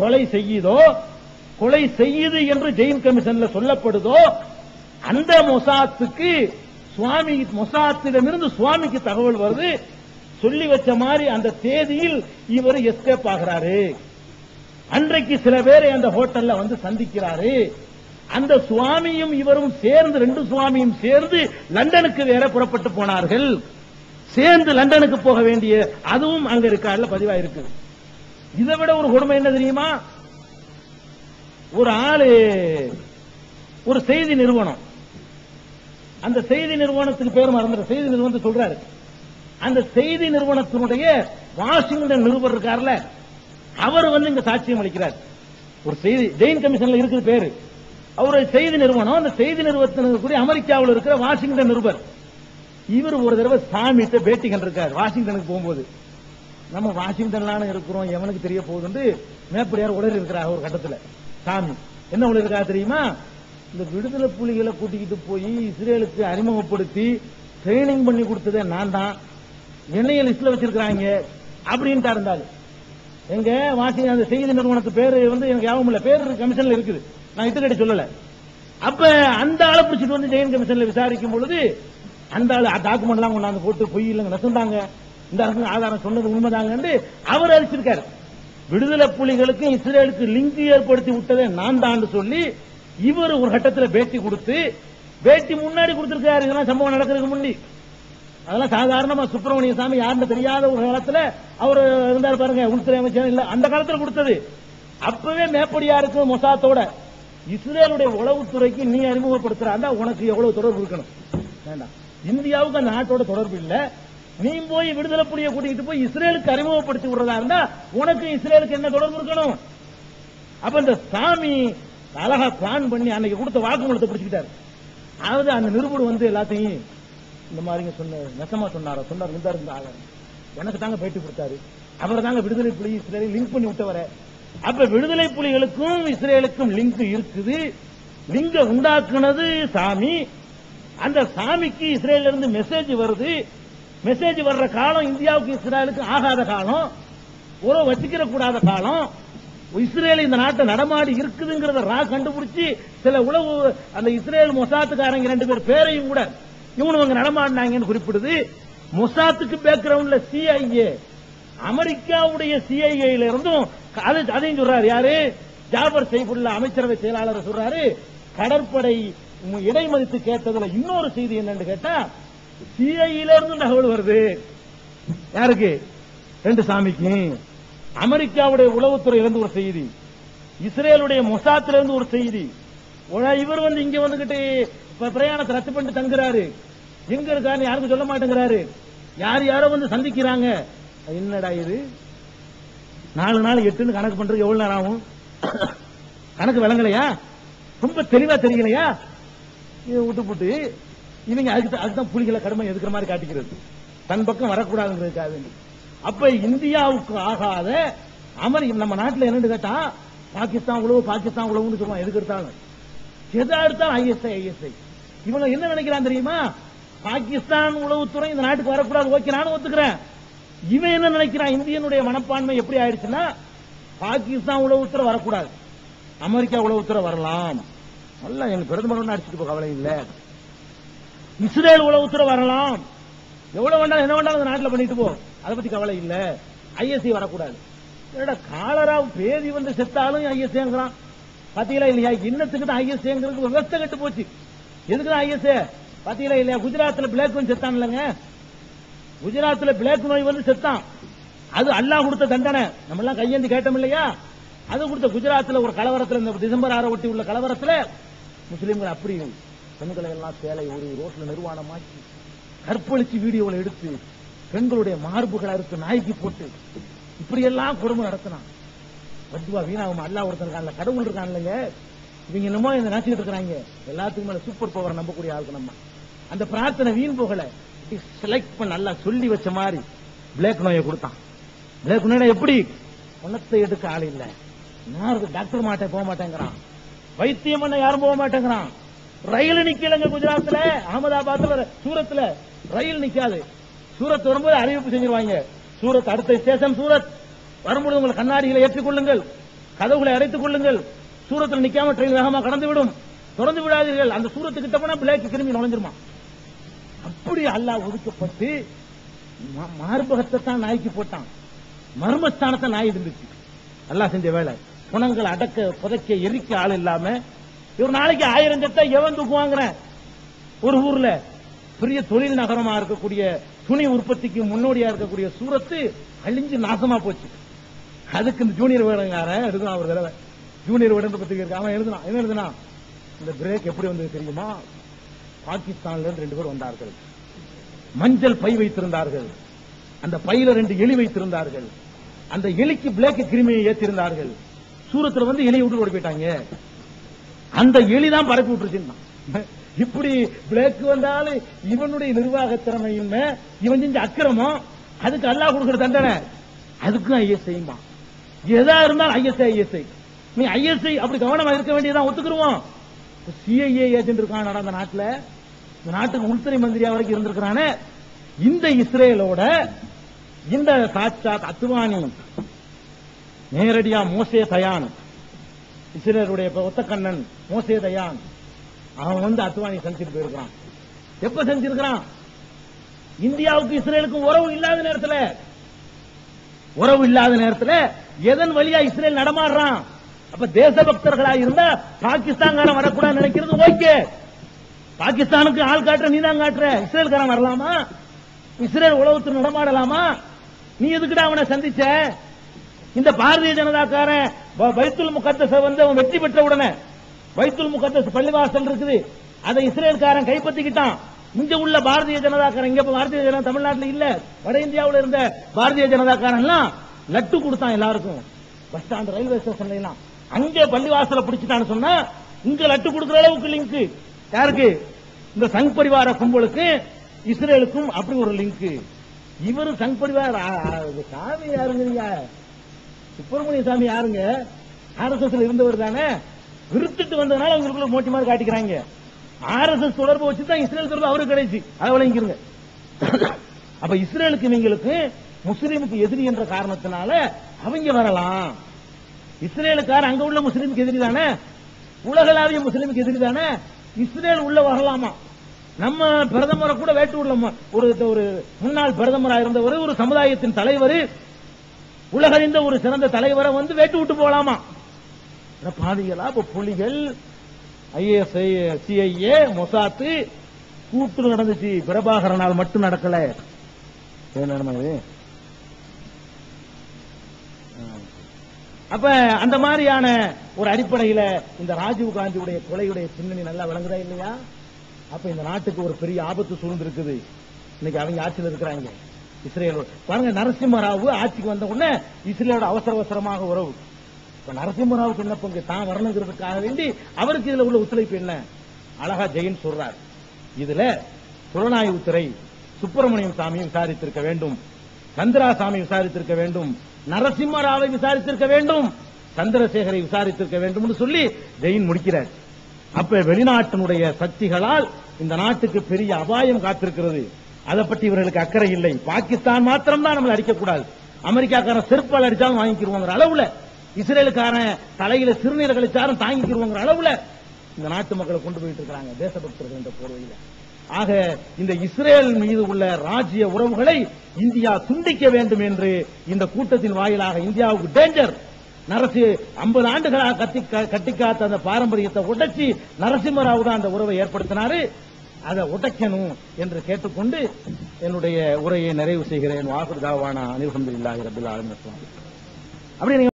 கொலை செய்யுதோ கொலை செய்யுது என்று ஜெயின் கமிஷன்ல சொல்லப்படுதோ அந்த மொசாத்துக்கு சுவாமி மொசாத்திடமிருந்து சுவாமிக்கு தகவல் வருது. சொல்லி வச்ச மாதிரி அந்த தேதியில் இவர் எஸ்கேப் ஆகிறாரு. அன்றைக்கு சில பேரை அந்த ஹோட்டல்ல வந்து சந்திக்கிறாரு. அந்த சுவாமியும் இவரும் சேர்ந்து ரெண்டு சுவாமியும் சேர்ந்து லண்டனுக்கு வேற புறப்பட்டு போனார்கள். சேர்ந்து லண்டனுக்கு போக வேண்டிய அதுவும் அங்க இருக்காருல பதிவாயிருக்கு. இதை விட ஒரு கொடுமை என்ன தெரியுமா? ஒரு ஆளு ஒரு செய்தி நிறுவனம். அந்த செய்தி நிறுவனத்துக்கு பேர் மறந்துற செய்தி நிறுவனத்தை சொல்றாரு. அந்த செய்தி நிறுவனத்தினுடைய வாஷிங்டன் நிருபர் இருக்கார்ல அவர் வந்து இங்க சாட்சியம் அளிக்கிறார். ஒரு செய்தி ஜெயின் கமிஷன்ல இருக்கிற பேரு. அவர் செய்தி நிறுவனம் அந்த செய்தி நிறுவனத்தில் இருக்கக்கூடிய அமெரிக்காவில் இருக்கிற வாஷிங்டன் நிருபர். இவர் ஒரு தடவை சாமிகிட்ட பேட்டி கண்டிருக்கார் வாஷிங்டனுக்கு போகும்போது. நம்ம வாஷிங்டன்லான இருக்கிறோம் எவனுக்கு தெரிய போகுதுன்னு மேப்படியார் உடல் இருக்கிறார் ஒரு கட்டத்துல. சாமி என்ன உடல் இருக்கா தெரியுமா? இந்த விடுதலை புலிகளை கூட்டிக்கிட்டு போய் இஸ்ரேலுக்கு அறிமுகப்படுத்தி ட்ரைனிங் பண்ணி கொடுத்ததே நான் தான். என்னைய லிஸ்ட்ல வச்சிருக்கிறாங்க. அப்படின்ட்டு இருந்தாரு. எங்க வாஷிங் அந்த செய்தி நிறுவனத்து பேரு வந்து எனக்கு ஞாபகம் இல்ல. பேர் கமிஷன்ல இருக்குது. நான் இட்டுக்கடி சொல்லல. அப்ப அந்த ஆளை பிடிச்சிட்டு வந்து ஜெயின் கமிஷன்ல விசாரிக்கும் பொழுது அந்த ஆளு டாக்குமெண்ட் எல்லாம் கொண்டாந்து போட்டு பொய் இல்லைங்க நெசந்தாங்க இந்த அரசு ஆதாரம் சொன்னது உண்மைதாங்க என்று அவர் அறிச்சிருக்காரு விடுதலை புலிகளுக்கு இஸ்ரேலுக்கு லிங்க் ஏற்படுத்தி விட்டதே நான் தான் சொல்லி இவர் ஒரு கட்டத்தில் பேட்டி கொடுத்து பேட்டி முன்னாடி கொடுத்திருக்காரு இதெல்லாம் சம்பவம் நடக்கிறதுக்கு முன்னி அதெல்லாம் சாதாரணமா சுப்பிரமணிய சாமி யாருன்னு தெரியாத ஒரு காலத்துல அவர் இருந்தார் பாருங்க உள்துறை அமைச்சர் இல்ல அந்த காலத்துல கொடுத்தது. அப்பவே மேப்படியாருக்கு மொசாத்தோட இஸ்ரேலுடைய உளவுத்துறைக்கு நீ அறிமுகப்படுத்துறாண்டா உனக்கு எவ்வளவு தொடர்பு இருக்கணும். வேண்டாம். இந்தியாவுக்கு அந்த நாட்டோட தொடர்பு இல்லை. நீ போய் விடுதலை புலியை கூட்டிட்டு போய் இஸ்ரேலுக்கு அறிமுகப்படுத்தி விடுறதா இருந்தா உனக்கு இஸ்ரேலுக்கு என்ன தொடர்பு இருக்கணும்? அப்ப இந்த சாமி அழகா பிளான் பண்ணி அன்னைக்கு கொடுத்த வாக்குமூலத்தை பிடிச்சிக்கிட்டாரு. அதாவது அந்த நிருபர் வந்து எல்லாத்தையும் இந்த மாதிரிங்க சொன்ன நெசமா சொன்னாரா? சொன்னார் இந்த இருந்த ஆளு. எனக்கு தாங்க பேட்டி கொடுத்தாரு. அவர் தாங்க விடுதலை புலி இஸ்ரேலை லிங்க் பண்ணி விட்டவர. அப்ப விடுதலை புலிகளுக்கும் இஸ்ரேலுக்கும் லிங்க் இருக்குது. லிங்க உண்டாக்குனது சாமி. அந்த சாமிக்கு இஸ்ரேல்ல இருந்து மெசேஜ் வருது. மெசேஜ் வர்ற காலம் இந்தியாவுக்கு இஸ்ரேலுக்கு ஆகாத காலம் உறவு வச்சுக்கிற கூடாத காலம். இஸ்ரேல் இந்த நாட்டை நடமாடி இருக்குதுங்கிறத ரா கண்டுபிடிச்சி சில உளவு அந்த இஸ்ரேல் மொசாத்துக்காரங்க ரெண்டு பேர் பேரையும் கூட இவனுங்க நடமாடினாங்கன்னு குறிப்பிடுது. மொசாத்துக்கு பேக்ரவுண்ட்ல சிஐஏ அமெரிக்காவுடைய சிஐஏல இருந்தும் அது அதையும் சொல்றாரு. யாரு? ஜாபர் சைபுல்ல அமைச்சரவை செயலாளர் சொல்றாரு. கடற்படை இடைமதித்து கேட்டதுல இன்னொரு செய்தி என்னன்னு கேட்டா சிஐல இருந்து தகவல் வருது. யாருக்கு? ரெண்டு சாமிக்கு. அமெரிக்காவுடைய உளவுத்துறையில இருந்து ஒரு செய்தி. இஸ்ரேலுடைய மொசாத்துல இருந்து ஒரு செய்தி. இவர் வந்து இங்க வந்துகிட்டு இப்ப பிரயாணத்தை ரத்து பண்ணிட்டு தங்குறாரு. எங்க இருக்காரு யாருக்கும் சொல்ல மாட்டேங்கிறாரு. யார் யாரோ வந்து சந்திக்கிறாங்க. என்னடா இது? நாலு நாள் எட்டுன்னு கணக்கு பண்றதுக்கு எவ்வளவு நேரம் ஆகும்? கணக்கு விளங்கலையா? ரொம்ப தெளிவா தெரியலையா? விட்டு போட்டு இவங்க அதுக்கு தான் அதுதான் புலிகளை கடமை எதுக்கிற மாதிரி காட்டிக்கிறது. தன் பக்கம் வரக்கூடாதுங்கிறதுக்காக வேண்டி. அப்ப இந்தியாவுக்கு ஆகாத அமெரிக்க நம்ம நாட்டில் என்னன்னு கேட்டா பாகிஸ்தான் உழவு பாகிஸ்தான் உழவுன்னு சொல்லுவான் எதுக்கு எடுத்தாலும். எதா எடுத்தாலும் ஐஎஸ்ஐ ஐஎஸ்ஐ இவங்க என்ன நினைக்கிறான் தெரியுமா? பாகிஸ்தான் உளவுத்துறை இந்த நாட்டுக்கு வரக்கூடாது. ஓகே நானும் ஒத்துக்கிறேன். இவன் என்ன நினைக்கிறான்? இந்தியனுடைய மனப்பான்மை எப்படி ஆயிடுச்சுன்னா பாகிஸ்தான் உளவுத்துறை வரக்கூடாது. அமெரிக்கா உளவுத்துறை வரலாம். நல்லா எங்க பிரதமர் அடிச்சுட்டு போக கவலை இல்லை. இஸ்ரேல் உளவுத்துறை வரலாம். எவ்வளவு வேண்டாம் என்ன வேண்டாலும் நாட்டில் நாட்டுல பண்ணிட்டு போ. அதை பத்தி கவலை இல்ல. ஐஎஸ்சி வரக்கூடாது. என்னடா காலரா பேதி வந்து செத்தாலும் ஐஎஸ்ஏங்கிறான் பத்தியில இல்லையா? இன்னத்துக்கு தான் ஐஎஸ்ஏங்கிறது விவஸ்தை கெட்டு போச்சு. எதுக்கு தான் ஐஎஸ்ஏ பத்தியில இல்லையா? குஜராத்ல பிளாக் வந்து செத்தான் இல்லைங்க. குஜராத்ல பிளாக் நோய் வந்து செத்தான். அது அல்லாஹ் கொடுத்த தண்டனை. நம்ம எல்லாம் கையேந்து கேட்டோம் இல்லையா? அது கொடுத்த குஜராத்ல ஒரு கலவரத்தில் இந்த டிசம்பர் ஆற ஒட்டி உள்ள கலவரத்தில் முஸ்லீம்கள் அப்படி பெண்களை எல்லாம் சேலை ஒரு ரோட்ல நிர்வாணமாக்கி கற்பழிச்சு வீடியோவில் எடுத்து பெண்களுடைய மார்புகளை அறுத்து நாய்க்கு போட்டு இப்படி எல்லாம் குடும்பம் நடத்தினான். பத்துவா வீணாவும் அல்லா ஒருத்தன் இருக்கான்ல கடவுள் இருக்கான் இல்லைங்க இவங்க என்னமோ இந்த நினைச்சிட்டு இருக்கிறாங்க. எல்லாத்துக்கும் மேல சூப்பர் பவர் நம்பக்கூடிய ஆளுக்கு நம்ம. அந்த பிரார்த்தனை வீண் போகல. செலக்ட் பண்ண நல்லா சொல்லி வச்ச மாதிரி பிளாக் நோயை கொடுத்தான். பிளாக் நோய் எப்படி? பணத்தை எடுக்க ஆள் இல்ல. யாருக்கு டாக்டர் மாட்டே போக மாட்டேங்கிறான். வைத்தியம் பண்ண யாரும் போக மாட்டேங்கிறான். ரயில் நிக்கலங்க குஜராத்ல அகமதாபாத்ல சூரத்ல. ரயில் நிக்காது. சூரத் வரும்போது அறிவிப்பு செஞ்சிருவாங்க. சூரத் அடுத்த ஸ்டேஷன் சூரத். வரும்போது உங்கள் கண்ணாடிகளை ஏற்றிக் கொள்ளுங்கள். கதவுகளை அடைத்துக் கொள்ளுங்கள். சூரத்தில் நிக்காம ட்ரெயின் வேகமா கடந்து விடும் தொடர்ந்து விடாதீர்கள். அந்த சூரத்துக்கு கிட்ட போனா பிளேக் கிருமி நுழைஞ்சிருமா? அப்படி அல்லாஹ் ஒதுக்கப்பட்டு மா- மார்பகத்தை தான் நாய்க்கு போட்டான். மர்மஸ்தானத்தை நாய் இருந்துச்சு. அல்லாஹ் செஞ்ச வேலை. குணங்கள் அடக்க புதைக்க எரிக்க ஆள் இல்லாம ஒரு நாளைக்கு ஆயிரம் சட்டை எவன் தூக்குவாங்கிறேன் ஒரு ஊர்ல பெரிய தொழில் நகரமா இருக்கக்கூடிய துணி உற்பத்திக்கு முன்னோடியா இருக்கக்கூடிய சூரத்து அழிஞ்சு நாசமா போச்சு. அதுக்கு இந்த ஜூனியர் வேடங்காரன் எழுதுனா ஒரு தடவை. ஜூனியர் வேடம் பத்திரிகை இருக்கு அவன் எழுதுனா என்ன எழுதுனா இந்த பிரேக் எப்படி வந்தது தெரியுமா? பாகிஸ்தான்ல இருந்து ரெண்டு பேர் வந்தார்கள். மஞ்சள் பை வைத்திருந்தார்கள். அந்த பையில ரெண்டு எலி வைத்திருந்தார்கள். அந்த எலிக்கு பிளாக் கிருமியை ஏற்றிருந்தார்கள் சூரத்துல வந்து எலியை விட்டு ஓடி போயிட்டாங்க. அந்த எலி தான் பரப்பி விட்டுருச்சுன்னா. இப்படி பிளேக் வந்தாலும் இவனுடைய நிர்வாக திறமையும் இவன் செஞ்ச அக்கிரமம் அதுக்கு அல்லாஹ் கொடுக்கிற தண்டனை அதுக்கும் ஐஎஸ்ஐ எதா இருந்தாலும் ஐஎஸ்ஐ ஐஎஸ்ஐ நீ ஐஎஸ்ஐ அப்படி கவனமா இருக்க வேண்டியதான் ஒத்துக்குருவோம். சிஐஏ ஏஜென்ட் இருக்கான் அந்த நாட்டுல இந்த நாட்டுக்கு உள்துறை மந்திரியா வரைக்கும் இருந்திருக்கிறானே. இந்த இஸ்ரேலோட இந்த சாட்சாத் அத்துவானி நேரடியா மோசே தயானும் இஸ்ரேலுடைய ஒத்தக்கண்ணன் மோசேதையான் அவன் வந்து அத்வானி சந்திச்சுட்டு போயிருக்கான் எப்ப செஞ்சிருக்கிறான் இந்தியாவுக்கு இஸ்ரேலுக்கும் உறவு இல்லாத நேரத்துல. உறவு இல்லாத நேரத்துல எதன் வழியா இஸ்ரேல் நடமாடுறான்? அப்ப தேசபக்தர்களா இருந்தா பாகிஸ்தான்காரன் வரக்கூடாது நினைக்கிறது ஓகே. பாகிஸ்தானுக்கு ஆள் காட்டுற நீ தான் காட்டுற. இஸ்ரேல்காரன் வரலாமா? இஸ்ரேல் உலகத்தில் நடமாடலாமா? நீ எதுக்குடா அவனை சந்திச்ச? இந்த பாரதிய ஜனதாக்காரன் பைத்துல் முகத்தச வந்து அவன் வெற்றி பெற்ற உடனே பைத்துல் முகத்தஸ் பள்ளிவாசல் இருக்குது. அதை இஸ்ரேல்காரன் கைப்பற்றிக்கிட்டான். இங்க உள்ள பாரதிய ஜனதாக்காரன் இங்க பாரதிய ஜனதா தமிழ்நாட்டில் இல்ல. வட இந்தியாவில் இருந்த பாரதிய ஜனதாக்காரன் எல்லாம் லட்டு கொடுத்தான் எல்லாருக்கும். பஸ் ஸ்டாண்ட் ரயில்வே ஸ்டேஷன்ல எல்லாம். அங்கே பள்ளிவாசல பிடிச்சிட்டான்னு சொன்னா இங்க லட்டு கொடுக்குற அளவுக்கு லிங்க். யாருக்கு? இந்த சங் பரிவார கும்பலுக்கு இஸ்ரேலுக்கும் அப்படி ஒரு லிங்க். இவரு சங் பரிவார சாமி யாருங்க சுப்பிரமணிய சாமி யாருங்க? ஆர்எஸ்எஸ்ல இருந்தவர் தானே? விருத்துட்டு வந்ததுனால அவங்களுக்குள்ள மோட்டி மாதிரி காட்டிக்கிறாங்க. ஆர்எஸ்எஸ் தொடர்பு வச்சு தான் இஸ்ரேல் தொடர்பு அவருக்கு கிடைச்சு. அதை விளங்கிருங்க. அப்ப இஸ்ரேலுக்கு இவங்களுக்கு முஸ்லீமுக்கு எதிரி என்ற காரணத்தினால அவங்க வரலாம். இஸ்ரேலுக்கார அங்க உள்ள முஸ்லீமுக்கு எதிரி தானே? உலகளாவிய முஸ்லீமுக்கு எதிரி தானே? இஸ்ரேல் உள்ள வரலாமா? நம்ம பிரதமரை கூட வேட்டு விடலாமா? ஒரு ஒரு முன்னாள் பிரதமராக இருந்தவர் ஒரு சமுதாயத்தின் தலைவர் உலகறிந்த ஒரு சிறந்த தலைவரை வந்து வேட்டு விட்டு போகலாமா இந்த பாவிகளா இப்ப புலிகள் ஐஏஎஸ் சிஐஏ மொசாத்து கூட்டு நடந்துச்சு. பிரபாகரனால் மட்டும் நடக்கல. என்ன அப்ப அந்த மாதிரியான ஒரு அடிப்படையில இந்த ராஜீவ் காந்தியுடைய கொலையுடைய பின்னணி நல்லா விளங்குதா இல்லையா? அப்ப இந்த நாட்டுக்கு ஒரு பெரிய ஆபத்து சூழ்ந்திருக்குது. இன்னைக்கு அவங்க ஆட்சியில் இருக்கிறாங்க. இஸ்ரேலோட. பாருங்க நரசிம்மராவு ஆட்சிக்கு வந்த உடனே இஸ்ரேலோட அவசர அவசரமாக உறவு. இப்ப நரசிம்மராவுக்கு என்ன பங்கு? தான் வரணுங்கிறதுக்காக வேண்டி அவருக்கு இதுல உள்ள ஒத்துழைப்பு என்ன? அழகா ஜெயின் சொல்றார். இதுல புலனாய்வுத்துறை சுப்பிரமணியம் சாமியை விசாரித்திருக்க வேண்டும். சந்திராசாமி விசாரித்திருக்க வேண்டும். நரசிம்மராவை விசாரித்திருக்க வேண்டும். சந்திரசேகரை விசாரித்திருக்க வேண்டும் சொல்லி ஜெயின் முடிக்கிறார். அப்ப வெளிநாட்டினுடைய சக்திகளால் இந்த நாட்டுக்கு பெரிய அபாயம் காத்திருக்கிறது. அதை பற்றி இவர்களுக்கு அக்கறை இல்லை. பாகிஸ்தான் மாத்திரம் தான் நம்மளை அடிக்கக்கூடாது. அமெரிக்காக்காரன் செருப்பால் அடிச்சாலும் வாங்கிக்கிருவோங்கிற அளவுல இஸ்ரேலுக்காரன் தலையில சிறுநீர் கழிச்சாலும் தாங்கிக்கிருவோங்கிற அளவுல இந்த நாட்டு மக்களை கொண்டு போயிட்டு இருக்காங்க தேசபக்தர்கள் என்ற போர்வையில. ஆக இந்த இஸ்ரேல் மீது உள்ள ராஜ்ய உறவுகளை இந்தியா துண்டிக்க வேண்டும் என்று இந்த கூட்டத்தின் வாயிலாக இந்தியாவுக்கு டேஞ்சர் நரசி ஐம்பது ஆண்டுகளாக கத்தி கட்டி காத்த அந்த பாரம்பரியத்தை உடைச்சி நரசிம்மராவு தான் அந்த உறவை ஏற்படுத்தினாரு. அதை உடைக்கணும் என்று கேட்டுக்கொண்டு என்னுடைய உரையை நிறைவு செய்கிறேன். வாசுதாவான அனில் அஹமதுல்லாஹி ரபில் ஆலமின். அப்படி